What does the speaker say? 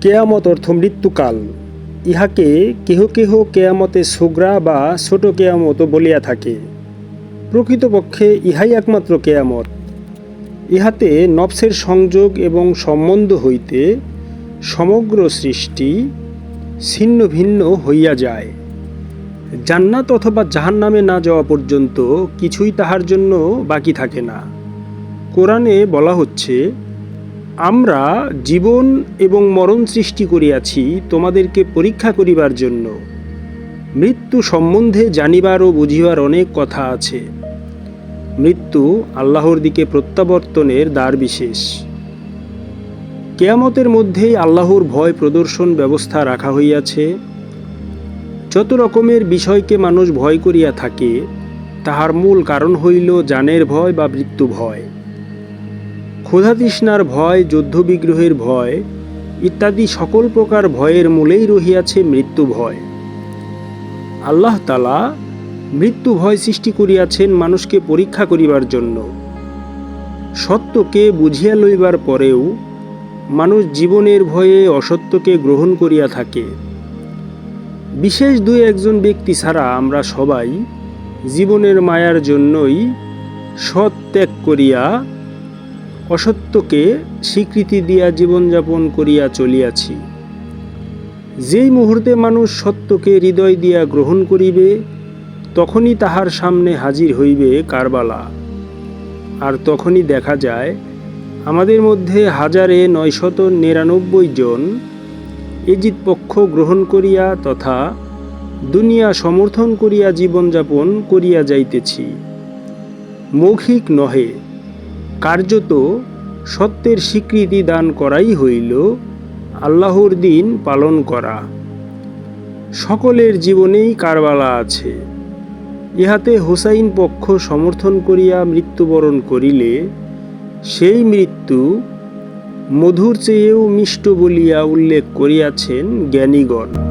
কেয়ামত অর্থ মৃত্যুকাল। ইহাকে কেহ কেহ কেয়ামতে সুগ্রা বা ছোট কেয়ামতও বলিয়া থাকে। প্রকৃতপক্ষে ইহাই একমাত্র কেয়ামত। ইহাতে নফসের সংযোগ এবং সম্বন্ধ হইতে সমগ্র সৃষ্টি ছিন্ন ভিন্ন হইয়া যায়। জান্নাত অথবা জাহান্নামে না যাওয়া পর্যন্ত কিছুই তাহার জন্য বাকি থাকে না। কোরআনে বলা হচ্ছে আমরা জীবন এবং মরণ সৃষ্টি করিয়াছি তোমাদেরকে পরীক্ষা করিবার জন্য। মৃত্যু সম্বন্ধে জানিবার ও বুঝিবার অনেক কথা আছে। মৃত্যু আল্লাহর দিকে প্রত্যাবর্তনের দ্বার বিশেষ। কেয়ামতের মধ্যেই আল্লাহর ভয় প্রদর্শন ব্যবস্থা রাখা হইয়াছে। যত রকমের বিষয়কে মানুষ ভয় করিয়া থাকে, তাহার মূল কারণ হইল জানের ভয় বা মৃত্যু ভয়। ক্ষুধাতৃষ্ণার ভয়, যুদ্ধবিগ্রহের ভয়, ইত্যাদি সকল প্রকার ভয়ের মূলেই রহিয়াছে মৃত্যু ভয়। আল্লাহ তালা মৃত্যু ভয় সৃষ্টি করিয়াছেন মানুষকে পরীক্ষা করিবার জন্য। সত্যকে বুঝিয়া লইবার পরেও মানুষ জীবনের ভয়ে অসত্যকে গ্রহণ করিয়া থাকে। বিশেষ দুই একজন ব্যক্তি ছাড়া আমরা সবাই জীবনের মায়ার জন্যই সৎ ত্যাগ করিয়া অসত্যকে স্বীকৃতি দিয়া জীবনযাপন করিয়া চলিয়াছি। যেই মুহূর্তে মানুষ সত্যকে হৃদয় দিয়া গ্রহণ করিবে, তখনই তাহার সামনে হাজির হইবে কারবালা। আর তখনই দেখা যায়, আমাদের মধ্যে হাজারে নয়শত নিরানব্বই জন এজিত পক্ষ গ্রহণ করিয়া তথা দুনিয়া সমর্থন করিয়া জীবনযাপন করিয়া যাইতেছি। মৌখিক নহে কার্যত সত্যের স্বীকৃতি দান করাই হইল আল্লাহর দিন পালন করা। সকলের জীবনেই কারবালা আছে। ইহাতে হোসাইন পক্ষ সমর্থন করিয়া মৃত্যুবরণ করিলে সেই মৃত্যু মধুর চেয়েও মিষ্ট বলিয়া উল্লেখ করিয়াছেন জ্ঞানীগণ।